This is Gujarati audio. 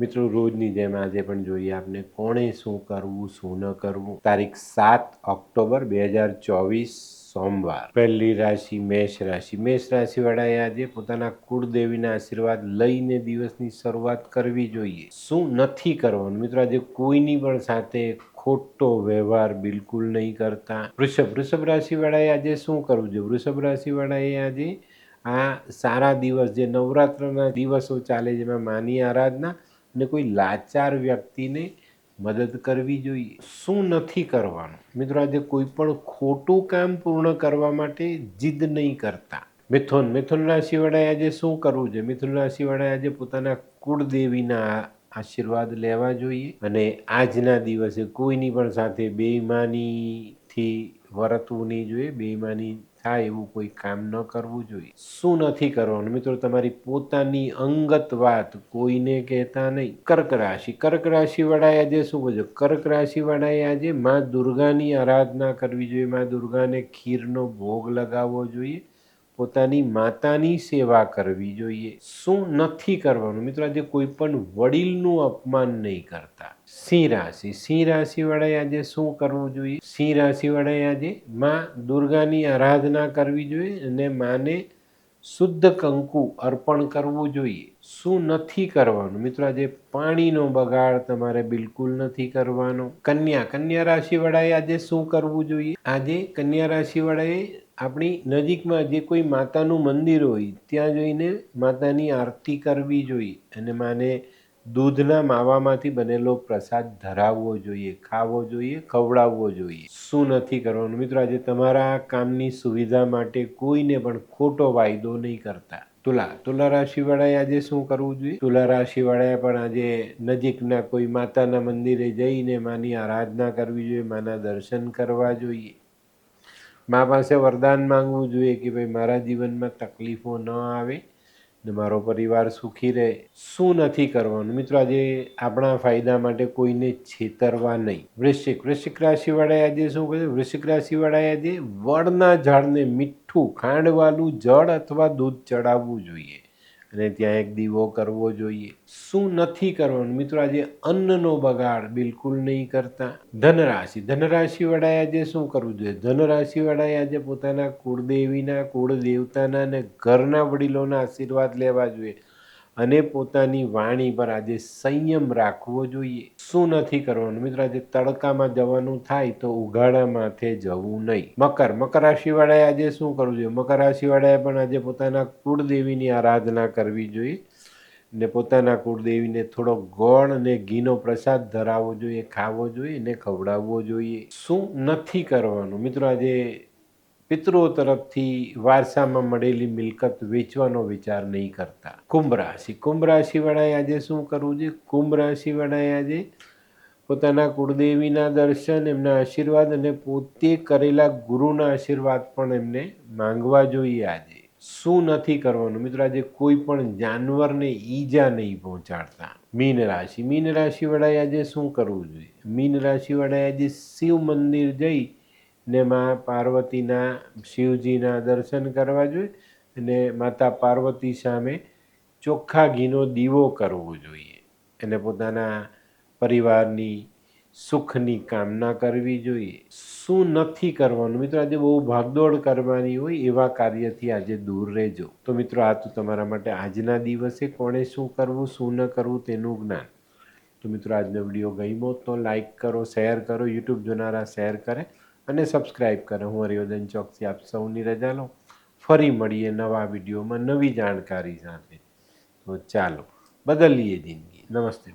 મિત્રો, રોજની જેમ આજે પણ જોઈએ આપને કોણે શું કરવું, શું ન કરવું. તારીખ સાત ઓક્ટોબર બે હજાર ચોવીસ, સોમવાર. પહેલી રાશિ મેષ રાશિ. મેષ રાશિવાળાએ આજે પોતાના કુળદેવીના આશીર્વાદ લઈને દિવસની શરૂઆત કરવી જોઈએ. શું નથી કરવાનું? મિત્રો, આજે કોઈની પણ સાથે ખોટો વ્યવહાર બિલકુલ નહીં કરતા. વૃષભ. વૃષભ રાશિવાળાએ આજે શું કરવું જોઈએ? વૃષભ રાશિવાળાએ આજે આ સારા દિવસ, જે નવરાત્રના દિવસો ચાલે, જેમાં માની આરાધના અને કોઈ લાચાર વ્યક્તિને મદદ કરવી જોઈએ. શું નથી કરવાનું? મિત્રો, આજે કોઈ પણ ખોટું કામ પૂર્ણ કરવા માટે જીદ નહીં કરતા. મિથુન મિથુન રાશિવાળાએ આજે શું કરવું જોઈએ? મિથુન રાશિવાળાએ આજે પોતાના કુળદેવીના આશીર્વાદ લેવા જોઈએ અને આજના દિવસે કોઈની પણ સાથે બેઈમાનીથી વર્તવું નહીં જોઈએ. બેઈમાની થાય એવું કોઈ કામ ન કરવું જોઈએ. શું નથી કરવાનું? મિત્રો, તમારી પોતાની અંગત વાત કોઈને કહેતા નહીં. કર્ક રાશિ. કર્ક રાશિવાળાએ આજે શું કરજો કર્ક રાશિવાળાએ આજે મા દુર્ગાની આરાધના કરવી જોઈએ. મા દુર્ગાને ખીરનો ભોગ લગાવવો જોઈએ. પોતાની માતાની સેવા કરવી જોઈએ. શું નથી કરવાનું? મિત્રો, આજે કોઈ પણ વડીલનું અપમાન નહીં કરતા. સિંહ રાશિ. સિંહ રાશિવાળાએ આજે શું કરવું જોઈએ? સિંહ રાશિવાળાએ આજે માં દુર્ગાની આરાધના કરવી જોઈએ અને માને શુદ્ધ કંકુ અર્પણ કરવું જોઈએ. શું નથી કરવાનું? મિત્રો, આજે પાણીનો બગાડ તમારે બિલકુલ નથી કરવાનો. કન્યા. કન્યા રાશિવાળાએ આજે શું કરવું જોઈએ? આજે કન્યા રાશિવાળાએ આપણી નજીકમાં જે કોઈ માતાનું મંદિર હોય, ત્યાં જઈને માતાની આરતી કરવી જોઈએ અને માને દૂધના માવામાંથી બનેલો પ્રસાદ ધરાવવો જોઈએ, ખાવો જોઈએ, ખવડાવવો જોઈએ. શું નથી કરવાનું? મિત્રો, આજે તમારા કામની સુવિધા માટે કોઈને પણ ખોટો વાયદો નહીં કરતા. તુલા તુલા રાશિવાળાએ આજે શું કરવું જોઈએ? તુલા રાશિવાળાએ પણ આજે નજીકના કોઈ માતાના મંદિરે જઈને માની આરાધના કરવી જોઈએ, માના દર્શન કરવા જોઈએ. મા પાસે વરદાન માંગવું જોઈએ કે ભાઈ મારા જીવનમાં તકલીફો ન આવે ને મારો પરિવાર સુખી રહે. શું નથી કરવાનું? મિત્રો, આજે આપણા ફાયદા માટે કોઈને છેતરવા નહીં. વૃશ્ચિક વૃશ્ચિક રાશિવાળાએ આજે શું કહ્યું? વૃશ્ચિક રાશિવાળાએ આજે વડના ઝાડને મીઠું, ખાંડવાળું જળ અથવા દૂધ ચડાવવું જોઈએ. અને ત્યાં એક દીવો કરવો જોઈએ. શું નથી કરવાનું? મિત્રો, આજે અન્નનો બગાડ બિલકુલ નહીં કરતા. ધનરાશિ. ધનરાશિવાળાએ આજે શું કરવું જોઈએ? ધનરાશિવાળાએ આજે પોતાના કુળદેવીના, કુળદેવતાના અને ઘરના વડીલોના આશીર્વાદ લેવા જોઈએ. અને પોતાની વાણી પર આજે સંયમ રાખવો જોઈએ. શું નથી કરવાનું? મિત્રો, આજે તડકામાં જવાનું થાય તો ઉઘાડા માથે જવું નહીં. મકર. મકર રાશિવાળાએ આજે શું કરવું જોઈએ? મકર રાશિવાળાએ પણ આજે પોતાના કુળદેવીની આરાધના કરવી જોઈએ ને પોતાના કુળદેવીને થોડો ગોળ અને ઘીનો પ્રસાદ ધરાવવો જોઈએ, ખાવો જોઈએ ને ખવડાવવો જોઈએ. શું નથી કરવાનું? મિત્રો, આજે પિતૃઓ તરફથી વારસામાં મળેલી મિલકત વેચવાનો વિચાર નહીં કરતા. કુંભ રાશિ. કુંભ રાશિવાળાએ આજે શું કરવું જોઈએ કુંભ રાશિવાળાએ આજે પોતાના કુળદેવીના દર્શન, એમના આશીર્વાદ અને પોતે કરેલા ગુરુના આશીર્વાદ પણ એમને માંગવા જોઈએ આજે. શું નથી કરવાનું? મિત્રો, આજે કોઈ પણ જાનવરને ઈજા નહીં પહોંચાડતા. મીન રાશિ. મીન રાશિવાળાએ આજે શું કરવું જોઈએ? મીન રાશિવાળાએ આજે શિવ મંદિર જઈ ને માં પાર્વતીના શિવજીના દર્શન કરવા જોઈએ અને માતા પાર્વતી સામે ચોખ્ખા ઘીનો દીવો કરવો જોઈએ. એને પોતાના પરિવારની સુખની કામના કરવી જોઈએ. શું નથી કરવાનું? મિત્રો, આજે બહુ ભાગદોડ કરવાની હોય એવા કાર્યથી આજે દૂર રહેજો. તો મિત્રો, આ તો તમારા માટે આજના દિવસે કોણે શું કરવું, શું ન કરવું તેનું જ્ઞાન. તો મિત્રો, આજનો વીડિયો ગમ્યો તો લાઈક કરો, શેર કરો, યુટ્યુબ જોનારા શેર કરે. અને સબસ્ક્રાઈબ કરો. હું હરિયોદન ચોકસી આપ સૌની રજા લો ફરી મળીએ નવા વિડીયોમાં નવી જાણકારી સાથે. તો ચાલો, બદલીએ જિંદગી. નમસ્તે